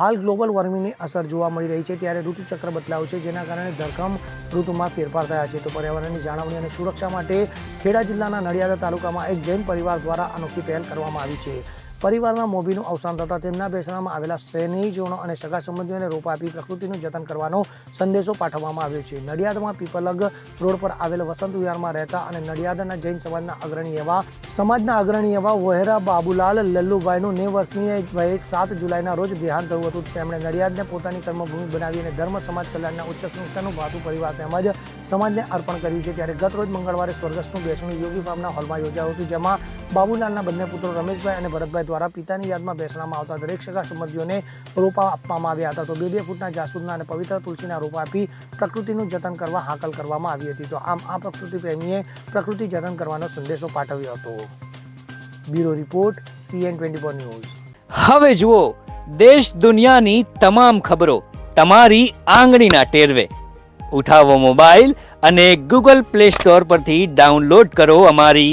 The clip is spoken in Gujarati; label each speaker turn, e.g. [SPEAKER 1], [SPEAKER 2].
[SPEAKER 1] હાલ ગ્લોબલ વોર્મિંગની અસર જોવા મળી રહી છે ત્યારે ઋતુચક્ર બદલાવ છે, જેના કારણે ધરખમ ઋતુમાં ફેરફાર થયા છે. તો પર્યાવરણની જાળવણી અને સુરક્ષા માટે ખેડા જિલ્લાના નડિયાદ તાલુકામાં એક જૈન પરિવાર દ્વારા અનોખી પહેલ કરવામાં આવી છે. પરિવારમાં મોભીનું અવસાન થતાં તેમના બેસણામાં આવેલા સ્નેહીજનો અને સગા સંબંધીઓને રોપ આપી પ્રકૃતિનું જતન કરવાનો સંદેશો પાઠવવામાં આવ્યો છે. નડિયાદમાં પીપલગ રોડ પર આવેલ વસંત વિહારમાં રહેતા અને નડિયાદના જૈન સમાજના અગ્રણી એવા સમાજના અગ્રણી એવા વહેરા બાબુલાલ લલ્લુભાઈનું નેવ વર્ષની વયે સાત જુલાઈના રોજ બિહાર થયું હતું. તેમણે નડિયાદને પોતાની કર્મભૂમિ બનાવી અને ધર્મ, સમાજ કલ્યાણના ઉચ્ચ સંસ્થાનું ભાતું પરિવાર તેમજ સમાજને અર્પણ કર્યું છે. ત્યારે ગત રોજ મંગળવારે સ્વર્ગસ્થનું બેસણું યોગી ફાર્મના હોલમાં યોજાયું હતું, જેમાં બાબુલાલના બંને પુત્રો રમેશભાઈ અને ભરતભાઈ દ્વારા પિતાની યાદમાં બેસવામાં આવતા દરેક સગા સંબંધીઓને રોપા આપવામાં આવ્યા હતા. તો બે બે ફૂટના જાસૂદના અને પવિત્ર તુલસીના રોપા આપી પ્રકૃતિનું જતન કરવા હાકલ કરવામાં આવી હતી. તો આમ આ પ્રકૃતિ પ્રેમીએ પ્રકૃતિ જતન કરવાનો સંદેશો પાઠવ્યો હતો. Bureau report CN twenty four news.
[SPEAKER 2] હવે જુઓ, દેશ દુનિયાની તમામ ખબરો તમારી આંગળીના ટેરવે. ઉઠાવો મોબાઈલ અને ગૂગલ પ્લે સ્ટોર પરથી ડાઉનલોડ કરો અમારી